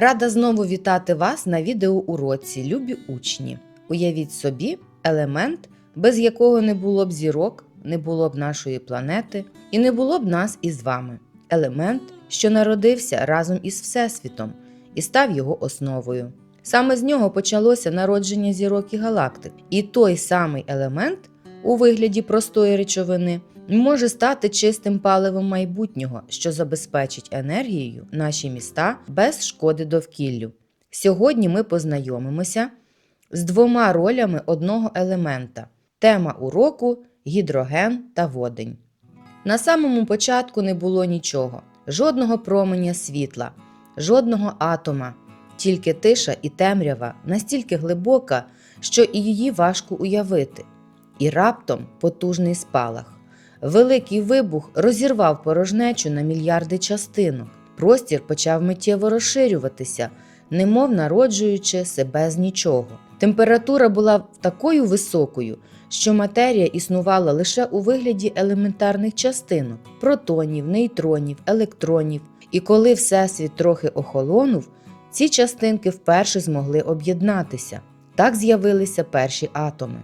Рада знову вітати вас на відеоуроці, любі учні. Уявіть собі елемент, без якого не було б зірок, не було б нашої планети і не було б нас із вами. Елемент, що народився разом із Всесвітом і став його основою. Саме з нього почалося народження зірок і галактик, і той самий елемент у вигляді простої речовини може стати чистим паливом майбутнього, що забезпечить енергією наші міста без шкоди довкіллю. Сьогодні ми познайомимося з двома ролями одного елемента. Тема уроку гідроген та водень. На самому початку не було нічого, жодного променя світла, жодного атома, тільки тиша і темрява настільки глибока, що і її важко уявити. І раптом потужний спалах. Великий вибух розірвав порожнечу на мільярди частинок. Простір почав миттєво розширюватися, немов народжуючи себе з нічого. Температура була такою високою, що матерія існувала лише у вигляді елементарних частинок протонів, нейтронів, електронів. І коли Всесвіт трохи охолонув, ці частинки вперше змогли об'єднатися. Так з'явилися перші атоми,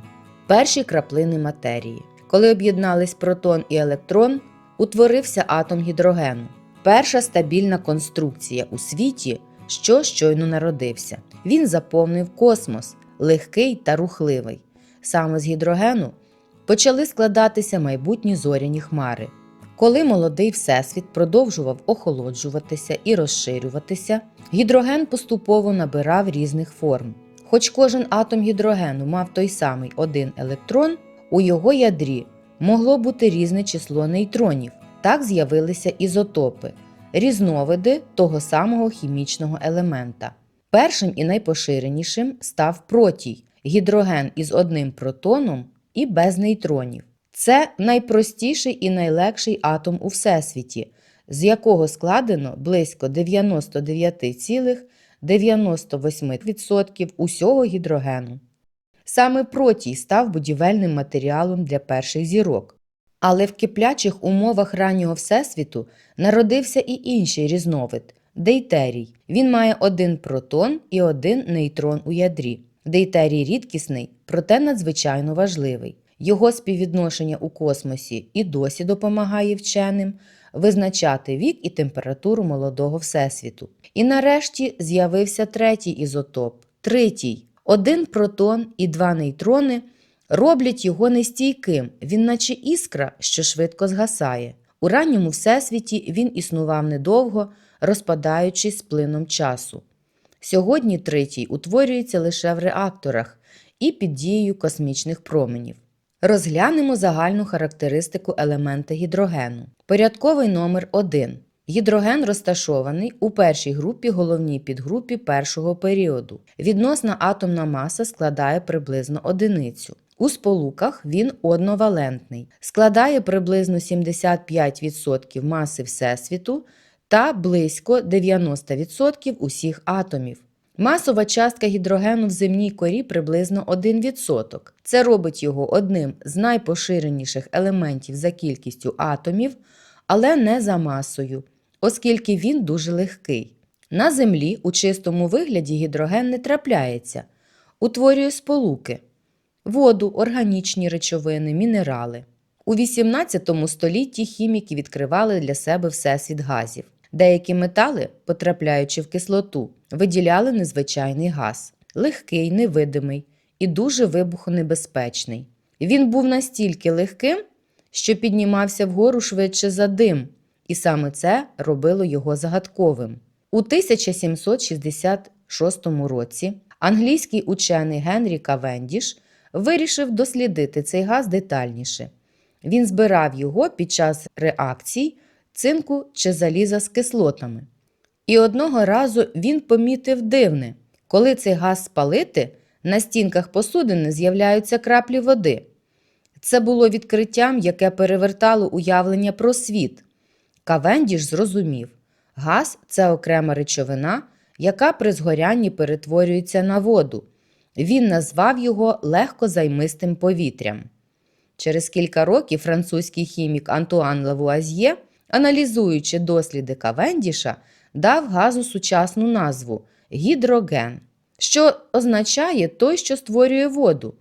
перші краплини матерії. Коли об'єднались протон і електрон, утворився атом гідрогену, перша стабільна конструкція у світі, що щойно народився. Він заповнив космос, легкий та рухливий. Саме з гідрогену почали складатися майбутні зоряні хмари. Коли молодий всесвіт продовжував охолоджуватися і розширюватися, гідроген поступово набирав різних форм. Хоч кожен атом гідрогену мав той самий один електрон, у його ядрі могло бути різне число нейтронів. Так з'явилися ізотопи, різновиди того самого хімічного елемента. Першим і найпоширенішим став протій гідроген із одним протоном і без нейтронів. Це найпростіший і найлегший атом у всесвіті, з якого складено близько 99,98% усього гідрогену. Саме протій став будівельним матеріалом для перших зірок. Але в киплячих умовах раннього всесвіту народився і інший різновид дейтерій. Він має один протон і один нейтрон у ядрі. Дейтерій рідкісний, проте надзвичайно важливий. Його співвідношення у космосі і досі допомагає вченим визначати вік і температуру молодого всесвіту. І нарешті з'явився третій ізотоп тритій. Один протон і два нейтрони роблять його нестійким, він наче іскра, що швидко згасає. У ранньому всесвіті він існував недовго, розпадаючись з плином часу. Сьогодні тритій утворюється лише в реакторах і під дією космічних променів. Розглянемо загальну характеристику елемента гідрогену. Порядковий номер 1. Гідроген розташований у першій групі головній підгрупі першого періоду. Відносна атомна маса складає приблизно одиницю. У сполуках він одновалентний, складає приблизно 75% маси Всесвіту та близько 90% усіх атомів. Масова частка гідрогену в земній корі приблизно 1%. Це робить його одним з найпоширеніших елементів за кількістю атомів, але не за масою, оскільки він дуже легкий. На землі у чистому вигляді гідроген не трапляється, утворює сполуки, воду, органічні речовини, мінерали. У 18 столітті хіміки відкривали для себе всесвіт газів. Деякі метали, потрапляючи в кислоту, виділяли незвичайний газ, легкий, невидимий і дуже вибухонебезпечний. Він був настільки легким, що піднімався вгору швидше за дим, і саме це робило його загадковим. У 1766 році англійський учений Генрі Кавендіш вирішив дослідити цей газ детальніше. Він збирав його під час реакцій цинку чи заліза з кислотами. І одного разу він помітив дивне, коли цей газ спалити, на стінках посудини з'являються краплі води. Це було відкриттям, яке перевертало уявлення про світ. Кавендіш зрозумів, газ це окрема речовина, яка при згорянні перетворюється на воду. Він назвав його легкозаймистим повітрям. Через кілька років французький хімік Антуан Лавуазьє, аналізуючи досліди Кавендіша, дав газу сучасну назву гідроген, що означає той, що створює воду.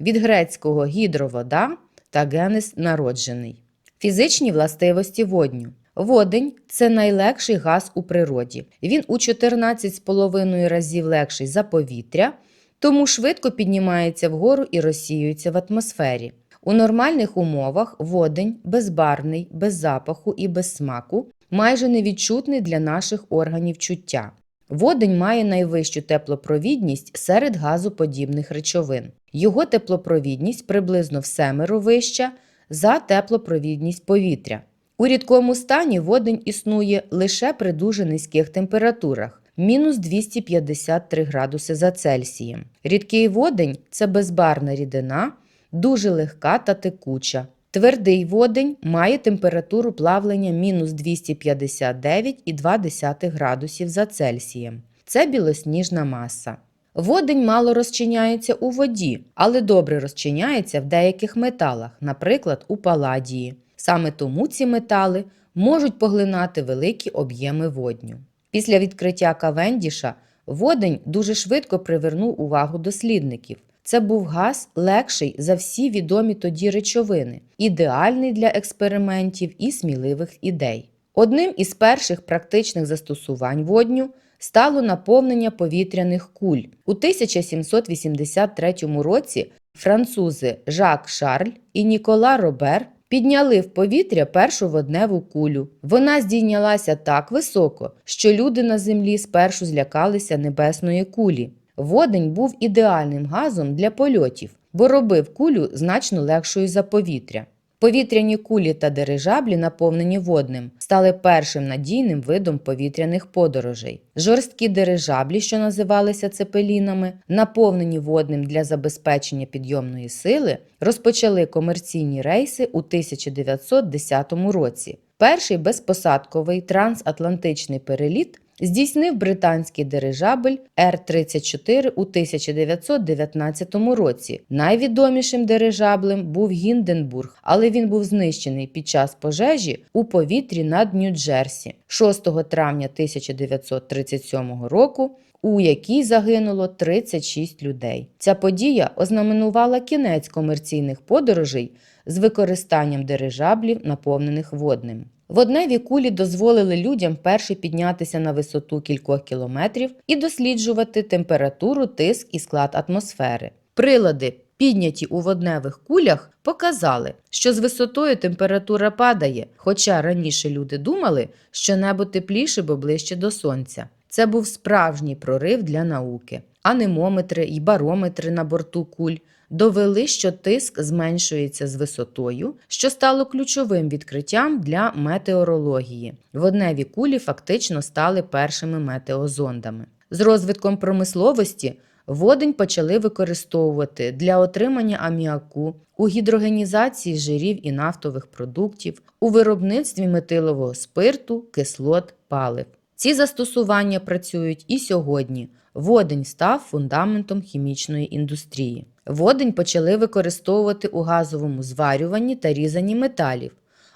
Від грецького гідровода та генес народжений. Фізичні властивості водню. Водень це найлегший газ у природі. Він у 14,5 разів легший за повітря, тому швидко піднімається вгору і розсіюється в атмосфері. У нормальних умовах водень безбарвний, без запаху і без смаку, майже невідчутний для наших органів чуття. Водень має найвищу теплопровідність серед газоподібних речовин. Його теплопровідність приблизно в семеро вища за теплопровідність повітря. У рідкому стані водень існує лише при дуже низьких температурах мінус 253 градуси за Цельсієм. Рідкий водень це безбарна рідина, дуже легка та текуча. Твердий водень має температуру плавлення мінус 259,2 градусів за Цельсієм. Це білосніжна маса. Водень мало розчиняється у воді, але добре розчиняється в деяких металах, наприклад, у паладії. Саме тому ці метали можуть поглинати великі об'єми водню. Після відкриття Кавендіша водень дуже швидко привернув увагу дослідників. Це був газ легший за всі відомі тоді речовини, ідеальний для експериментів і сміливих ідей. Одним із перших практичних застосувань водню стало наповнення повітряних куль. У 1783 році французи Жак Шарль і Нікола Робер підняли в повітря першу водневу кулю. Вона здійнялася так високо, що люди на землі спершу злякалися небесної кулі. Водень був ідеальним газом для польотів, бо робив кулю значно легшою за повітря. Повітряні кулі та дирижаблі, наповнені водним, стали першим надійним видом повітряних подорожей. Жорсткі дирижаблі, що називалися цепелінами, наповнені водним для забезпечення підйомної сили, розпочали комерційні рейси у 1910 році. Перший безпосадковий трансатлантичний переліт здійснив британський дирижабель Р-34 у 1919 році. Найвідомішим дирижаблем був Гінденбург, але він був знищений під час пожежі у повітрі над Нью-Джерсі 6 травня 1937 року. У якій загинуло 36 людей. Ця подія ознаменувала кінець комерційних подорожей з використанням дирижаблів, наповнених водним. Водневі кулі дозволили людям перші піднятися на висоту кількох кілометрів і досліджувати температуру, тиск і склад атмосфери. Прилади, підняті у водневих кулях, показали, що з висотою температура падає, хоча раніше люди думали, що небо тепліше, бо ближче до сонця. Це був справжній прорив для науки. Анемометри й барометри на борту куль довели, що тиск зменшується з висотою, що стало ключовим відкриттям для метеорології. Водневі кулі фактично стали першими метеозондами. З розвитком промисловості водень почали використовувати для отримання аміаку, у гідрогенізації жирів і нафтових продуктів, у виробництві метилового спирту, кислот, палив. Ці застосування працюють і сьогодні. Водень став фундаментом хімічної індустрії. Водень почали використовувати у газовому зварюванні та різанні металів,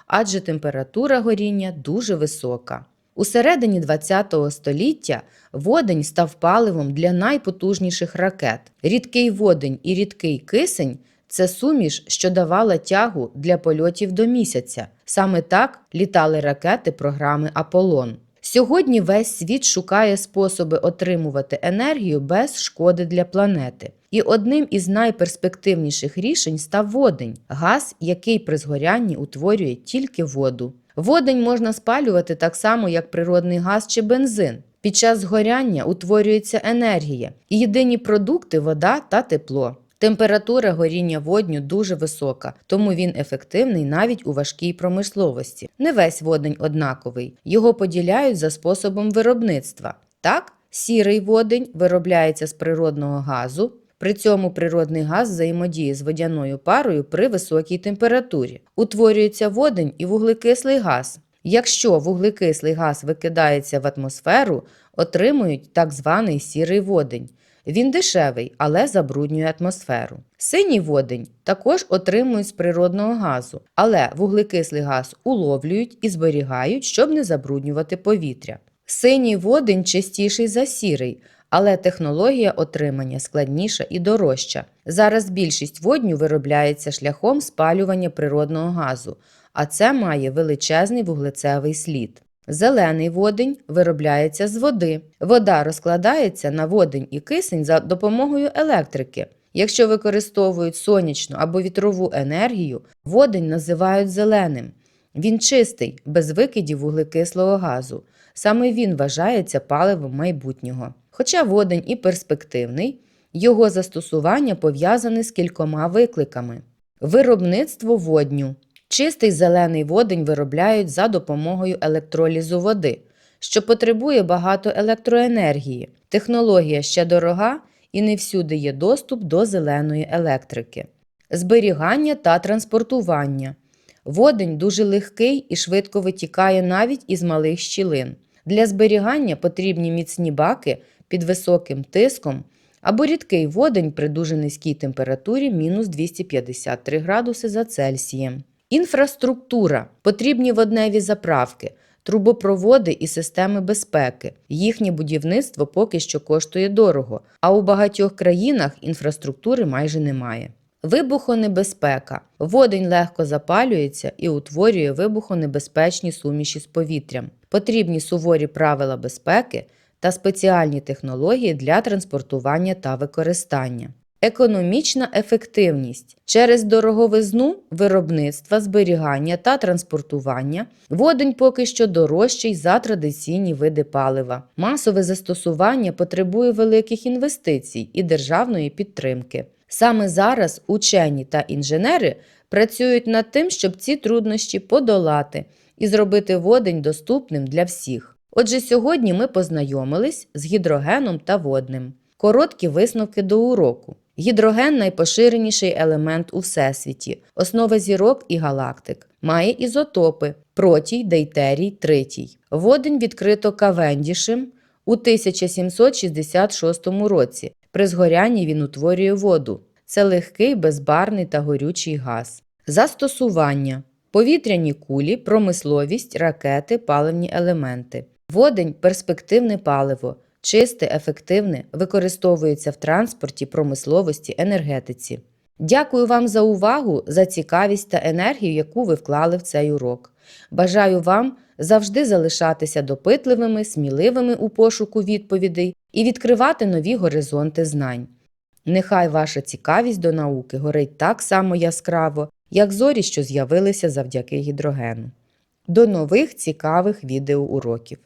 адже температура горіння дуже висока. У середині ХХ століття водень став паливом для найпотужніших ракет. Рідкий водень і рідкий кисень це суміш, що давала тягу для польотів до місяця. Саме так літали ракети програми Аполлон. Сьогодні весь світ шукає способи отримувати енергію без шкоди для планети. І одним із найперспективніших рішень став водень газ, який при згорянні утворює тільки воду. Водень можна спалювати так само, як природний газ чи бензин. Під час згоряння утворюється енергія, і єдині продукти вода та тепло. Температура горіння водню дуже висока, тому він ефективний навіть у важкій промисловості. Не весь водень однаковий, його поділяють за способом виробництва. Так, сірий водень виробляється з природного газу. При цьому природний газ взаємодіє з водяною парою при високій температурі. Утворюється водень і вуглекислий газ. Якщо вуглекислий газ викидається в атмосферу, отримують так званий сірий водень. Він дешевий, але забруднює атмосферу. Синій водень також отримують з природного газу, але вуглекислий газ уловлюють і зберігають, щоб не забруднювати повітря. Синій водень чистіший за сірий, але технологія отримання складніша і дорожча. Зараз більшість водню виробляється шляхом спалювання природного газу, а це має величезний вуглецевий слід. Зелений водень виробляється з води. Вода розкладається на водень і кисень за допомогою електрики. Якщо використовують сонячну або вітрову енергію, водень називають зеленим. Він чистий, без викидів вуглекислого газу. Саме він вважається паливом майбутнього. Хоча водень і перспективний, його застосування пов'язане з кількома викликами. Виробництво водню. Чистий зелений водень виробляють за допомогою електролізу води, що потребує багато електроенергії. Технологія ще дорога і не всюди є доступ до зеленої електрики. Зберігання та транспортування. Водень дуже легкий і швидко витікає навіть із малих щілин. Для зберігання потрібні міцні баки під високим тиском або рідкий водень при дуже низькій температурі мінус 253 градуси за Цельсієм. Інфраструктура. Потрібні водневі заправки, трубопроводи і системи безпеки. Їхнє будівництво поки що коштує дорого, а у багатьох країнах інфраструктури майже немає. Вибухонебезпека. Водень легко запалюється і утворює вибухонебезпечні суміші з повітрям. Потрібні суворі правила безпеки та спеціальні технології для транспортування та використання. Економічна ефективність через дороговизну виробництва, зберігання та транспортування водень поки що дорожчий за традиційні види палива. Масове застосування потребує великих інвестицій і державної підтримки. Саме зараз учені та інженери працюють над тим, щоб ці труднощі подолати і зробити водень доступним для всіх. Отже, сьогодні ми познайомились з гідрогеном та водним. Короткі висновки до уроку. Гідроген найпоширеніший елемент у всесвіті, основа зірок і галактик. Має ізотопи протій, дейтерій, тритій. Водень відкрито Кавендішем у 1766 році. При згорянні він утворює воду. Це легкий, безбарний та горючий газ. Застосування: повітряні кулі, промисловість, ракети, паливні елементи. Водень перспективне паливо, чисте, ефективне, використовується в транспорті, промисловості, енергетиці. Дякую вам за увагу, за цікавість та енергію, яку ви вклали в цей урок. Бажаю вам завжди залишатися допитливими, сміливими у пошуку відповідей і відкривати нові горизонти знань. Нехай ваша цікавість до науки горить так само яскраво, як зорі, що з'явилися завдяки гідрогену. До нових цікавих відеоуроків!